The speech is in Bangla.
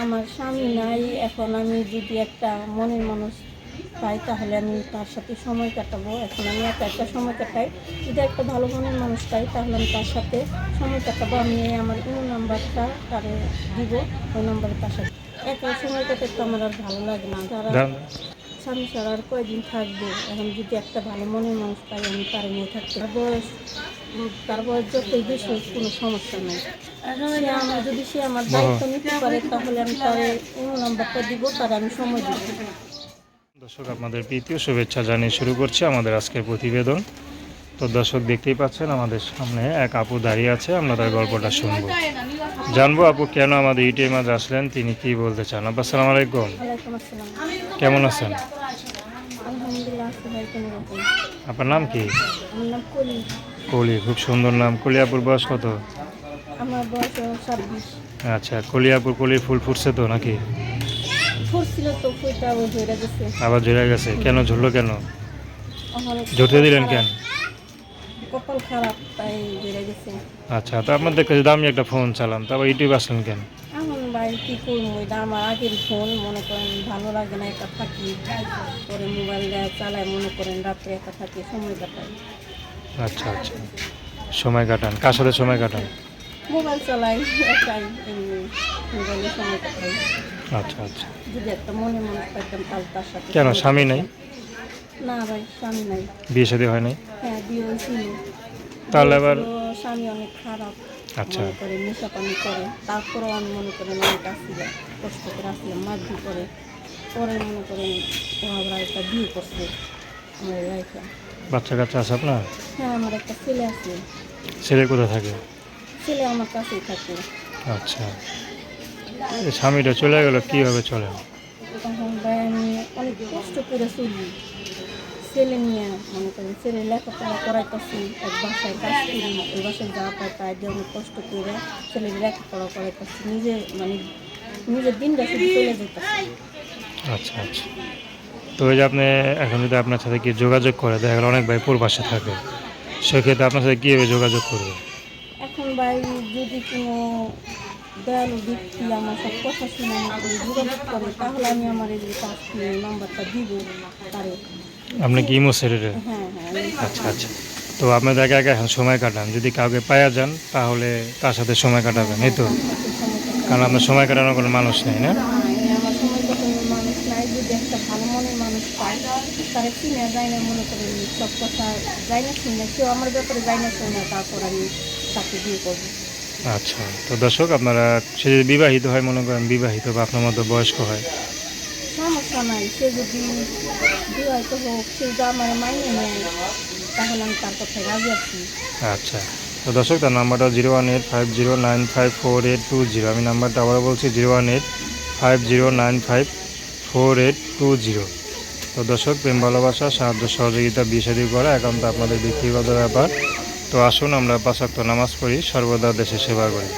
আমার স্বামী নাই এখন আমি যদি একটা মনের মানুষ পাই তাহলে আমি তার সাথে সময় কাটাবো। এখন আমি একা একটা সময় কাটাই। যদি একটা ভালো মনের মানুষ পাই তাহলে আমি তার সাথে সময় কাটাবো। আমি আমার ইনো নাম্বারটা তারে দিব ওই নাম্বারে তার সাথে। একা সময় কাটাতে তো আমার আর ভালো লাগে না। জান- স্বামী ছাড়া আর কয়দিন থাকবে? এখন যদি একটা ভালো মনের মানুষ পাই আমি তার নিয়ে থাকতে বয়স উম, তার যতই বেশি কোনো সমস্যা নেই। যদি সে আমার দায়িত্ব নিতে পারে তাহলে আমি তার নাম্বারটা দিব তার আমি সময় দিব। দর্শক আপনাদের প্রীতি শুভেচ্ছা জানিয়ে শুরু করছি আমাদের আজকের প্রতিবেদন। তো দর্শক দেখতেই পাচ্ছেন আমাদের সামনে এক আপু দাঁড়িয়ে আছে আমরা তার গল্পটা শুনব। জানব আপু কেন আমাদের ইউটিএম মাঝে আসলেন তিনি কি বলতে চান? আপু আসসালামু আলাইকুম। কেমন আছেন? আপনার নাম কি? আমার নাম কলি। কলি খুব সুন্দর নাম। কলি আপুর বয়স কত? আমার বয়স ছাব্বিশ। আচ্ছা কলি ফুল ফুটছে তো নাকি? ফুটছিল তো ফুলটা ওই গেছে। আবার ঝরে গেছে। কেন ঝরলো কেন? ঝরতে দিলেন কেন? কপাল খারাপ তাই গেছে। আচ্ছা তো আপনাদের কাছে দামি একটা ফোন চালান তারপর ইউটিউব আসলেন কেন? ভাই কি করব? এটা আমার আগের ফোন মনে করেন ভালো লাগে না একা থাকি। পরে মোবাইলটা চালায় মনে করেন রাত্রে একা থাকি সময় কাটাই। আচ্ছা আচ্ছা। সময় কাটান। কার সময় কাটান? মোবাইল চালাই একাই মোবাইলে সময় কাটাই। আচ্ছা আচ্ছা। যদি একটা মনে মনে পাইতাম তাহলে তার সাথে কেন স্বামী নাই? না ভাই স্বামী নাই। বিয়ে শাদী হয় নাই? হ্যাঁ বিয়ে হয়েছিল। তাহলে আবার স্বামী অনেক খারাপ। আচ্ছা। করে নেশা পানি করে। তারপরেও আমি মনে করেন অনেক আসছিলাম কষ্ট করে আসছিলাম মারধর করে। পরে মনে করেন ও একটা বিয়ে করছে আমার লাইফে বাচ্চা কাচ্চা আছে আপনার? হ্যাঁ আমার একটা ছেলে আছে। ছেলে কোথায় থাকে? ছেলে আমার কাছেই থাকে। আচ্ছা। স্বামীটা চলে গেল কীভাবে চলে? তখন আমি অনেক কষ্ট করে চলি। ছেলে নিয়ে মনে করেন ছেলে লেখাপড়া করাইতেছি এক বাসায় কাজ করি ওই বাসায় যা পাই তাই দিয়ে অনেক কষ্ট করে ছেলের লেখাপড়া করাইতেছি নিজে মানে নিজের দিনটা শুধু চলে যেতেছি। আচ্ছা আচ্ছা। তো ওই যে আপনি এখন যদি আপনার সাথে কি যোগাযোগ করে দেখা গেল অনেক ভাই পূর্বাসে থাকে সেক্ষেত্রে আপনার সাথে কীভাবে যোগাযোগ করবে? এখন ভাই যদি কোনো দয়ালু ব্যক্তি আমার সব কথা শুনে আমাকে যোগাযোগ করে তাহলে আমি আমার এই কাজ নাম্বারটা দিব তারে। আপনি কি ইমো সেরে হ্যাঁ হ্যাঁ আচ্ছা আচ্ছা। তো একা একা এখন সময় কাটান। যদি কাউকে পাওয়া যান তাহলে তার সাথে সময় কাটাবেন এই তো। কারণ আপনার সময় কাটানোর কোনো মানুষ নেই না? না, এই আমার সময় কাটানোর মানুষ নাই। যদি একটা ভালো মনের মানুষ পাই তারা চিনে যায় না মনে করেন সব কথা যায় না শুনে কেউ আমার ব্যাপারে যায় না শুনে তারপর আমি তাকে বিয়ে করব। আচ্ছা। তো দর্শক আপনারা সে যদি বিবাহিত হয় মনে করেন বিবাহিত বা আপনার মতো বয়স্ক হয় সমস্যা নাই সে যদি বিবাহিত হোক, সে যদি আমার মাইনে নেয়, তাহলে আমি তার কথায় রাজি আছি। আচ্ছা তো দর্শক, তার নাম্বারটা zero one eight five zero nine five four eight two zero. আমি নাম্বারটা আবারও বলছি, zero one eight five zero nine five four eight two zero. তো দর্শক, প্রেম, ভালোবাসা, সাহায্য, সহযোগিতা বিষাদি করা একান্ত আপনাদের ব্যক্তিগত ব্যাপার। তো আসুন, আমরা পাঁচাত্ত নামাজ পড়ি, সর্বদা দেশে সেবা করি।